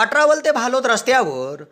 अठरावल ते भालोत रस्त्यावर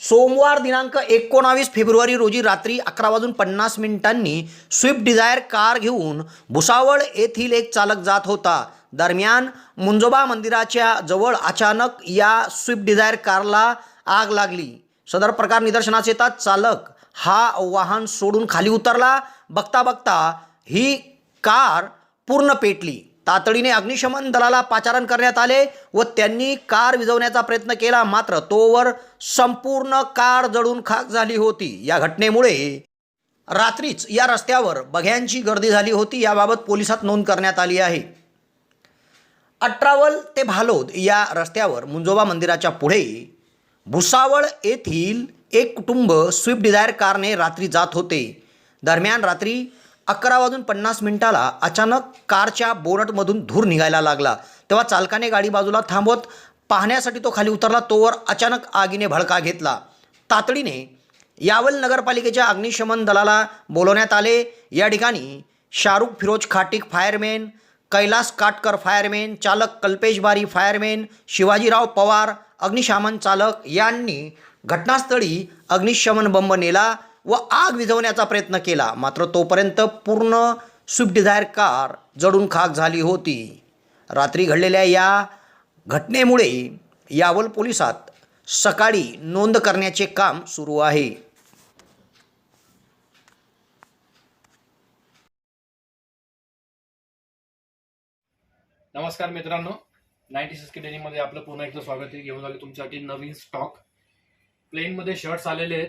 सोमवार दिनांक एकोणावीस फेब्रुवारी रोजी रात्री अकरा वाजून पन्नास मिनिटांनी स्विफ्ट डिझायर कार घेऊन भुसावळ येथील एक चालक जात होता. दरम्यान मुंजोबा मंदिराच्या जवळ अचानक या स्विफ्ट डिझायर कारला आग लागली. सदर प्रकार निदर्शनास येतात चालक हा वाहन सोडून खाली उतरला. बघता बघता ही कार पूर्ण पेटली. तातडीने अग्निशमन दलाला पाचारण करण्यात आले व त्यांनी कार विझवण्याचा प्रयत्न केला. मात्र तोवर संपूर्ण कार जळून खाक झाली होती. या घटनेमुळे रात्रीच या रस्त्यावर बघ्यांची गर्दी झाली होती. याबाबत पोलिसात नोंद करण्यात आली आहे. अठरावल ते भालोद या रस्त्यावर मुंजोबा मंदिराच्या पुढे भुसावळ येथील एक कुटुंब स्विफ्ट डिझायर कारने रात्री जात होते. दरम्यान रात्री अकरा वाजून पन्नास मिनिटाला अचानक कारच्या बोनटमधून धूर निघायला लागला. तेव्हा चालकाने गाडी बाजूला थांबवत पाहण्यासाठी तो खाली उतरला तोवर अचानक आगीने भडका घेतला. तातडीने यावल नगरपालिकेच्या अग्निशमन दलाला बोलवण्यात आले. या ठिकाणी शाहरुख फिरोज खाटिक फायरमॅन कैलास काटकर फायरमॅन चालक कल्पेश बारी फायरमॅन शिवाजीराव पवार अग्निशामन चालक यांनी घटनास्थळी अग्निशमन बंब नेला. व आग विझवण्याचा प्रयत्न केला. मात्र तोपर्यंत पूर्ण स्विफ्ट डिझायर कार जडून खाक झाली होती. रात्री घडलेल्या या घटनेमुळे यावल पोलिसात सकाळी नोंद करण्याचे काम सुरू आहे. नमस्कार मित्रांनो. नाईन्टी सिक्स डेनीमध्ये आपलं पुन्हा एकदा स्वागत आहे. घेऊन आले तुमच्यासाठी नवीन स्टॉक. प्लेनमध्ये शर्ट्स आलेले आहेत.